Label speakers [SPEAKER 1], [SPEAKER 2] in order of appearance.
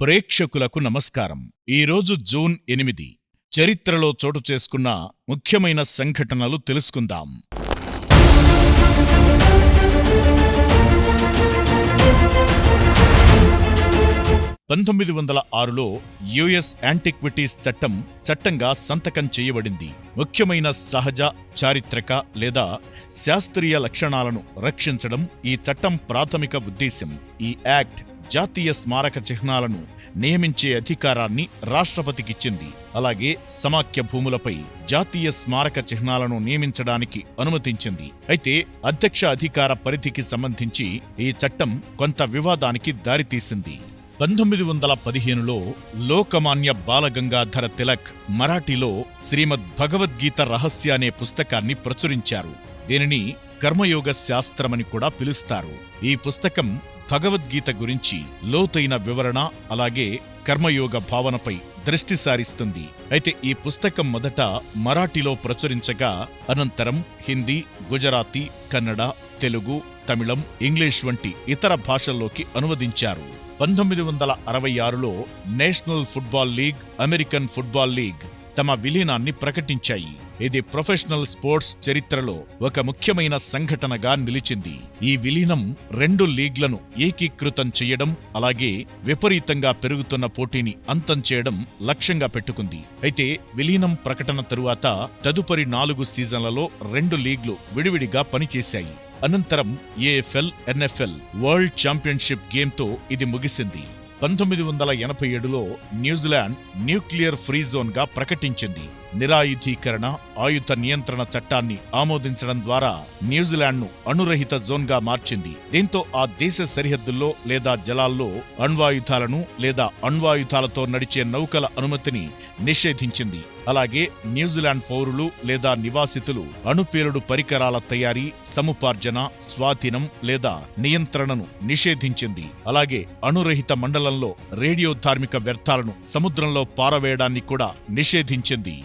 [SPEAKER 1] ప్రేక్షకులకు నమస్కారం. ఈరోజు జూన్ ఎనిమిది. చరిత్రలో చోటు చేసుకున్న ముఖ్యమైన సంఘటనలు తెలుసుకుందాం. పంతొమ్మిది వందల ఆరులో యుఎస్ యాంటిక్విటీస్ చట్టం చట్టంగా సంతకం చేయబడింది. ముఖ్యమైన సహజ చారిత్రక లేదా శాస్త్రీయ లక్షణాలను రక్షించడం ఈ చట్టం ప్రాథమిక ఉద్దేశం ఈ యాక్ట్ జాతీయ స్మారక చిహ్నాలను నియమించే అధికారాన్ని రాష్ట్రపతికిచ్చింది. అలాగే సమాఖ్య భూములపై జాతీయ స్మారక చిహ్నాలను నియమించడానికి అనుమతించింది. అయితే అధ్యక్ష అధికార పరిధికి సంబంధించి ఈ చట్టం కొంత వివాదానికి దారితీసింది. పంతొమ్మిది వందల పదిహేనులో లోకమాన్య బాలగంగాధర తిలక్ మరాఠీలో శ్రీమద్ భగవద్గీత రహస్య అనే పుస్తకాన్ని ప్రచురించారు. దీనిని కర్మయోగ శాస్త్రమని కూడా పిలుస్తారు. ఈ పుస్తకం భగవద్గీత గురించి లోతైన వివరణ అలాగే కర్మయోగ భావనపై దృష్టి సారిస్తుంది. అయితే ఈ పుస్తకం మొదట మరాఠీలో ప్రచురించగా అనంతరం హిందీ గుజరాతీ కన్నడ తెలుగు తమిళం ఇంగ్లీష్ వంటి ఇతర భాషల్లోకి అనువదించారు. పంతొమ్మిది వందల అరవై ఆరులో national football league American football league తమ విలీనాన్ని ప్రకటించాయి. ఇది ప్రొఫెషనల్ స్పోర్ట్స్ చరిత్రలో ఒక ముఖ్యమైన సంఘటనగా నిలిచింది. ఈ విలీనం రెండు లీగ్లను ఏకీకృతం చేయడం అలాగే విపరీతంగా పెరుగుతున్న పోటీని అంతం చేయడం లక్ష్యంగా పెట్టుకుంది. అయితే విలీనం ప్రకటన తరువాత తదుపరి నాలుగు సీజన్లలో రెండు లీగ్లు విడివిడిగా పనిచేశాయి. అనంతరం ఏఎఫ్ఎల్ ఎన్ఎఫ్ఎల్ వరల్డ్ ఛాంపియన్షిప్ గేమ్తో ఇది ముగిసింది. పంతొమ్మిది వందల ఎనభై ఏడులో న్యూజిలాండ్ న్యూక్లియర్ ఫ్రీ జోన్గా ప్రకటించింది. నిరాయుధీకరణ ఆయుధ నియంత్రణ చట్టాన్ని ఆమోదించడం ద్వారా న్యూజిలాండ్ను అణురహిత జోన్గా మార్చింది. దీంతో ఆ దేశ సరిహద్దుల్లో లేదా జలాల్లో అణ్వాయుధాలను లేదా అణ్వాయుధాలతో నడిచే నౌకల అనుమతిని నిషేధించింది. అలాగే న్యూజిలాండ్ పౌరులు లేదా నివాసితులు అణుపేలుడు పరికరాల తయారీ సముపార్జన స్వాధీనం లేదా నియంత్రణను నిషేధించింది. అలాగే అణురహిత మండలంలో రేడియో ధార్మిక వ్యర్థాలను సముద్రంలో పారవేయడాన్ని కూడా నిషేధించింది.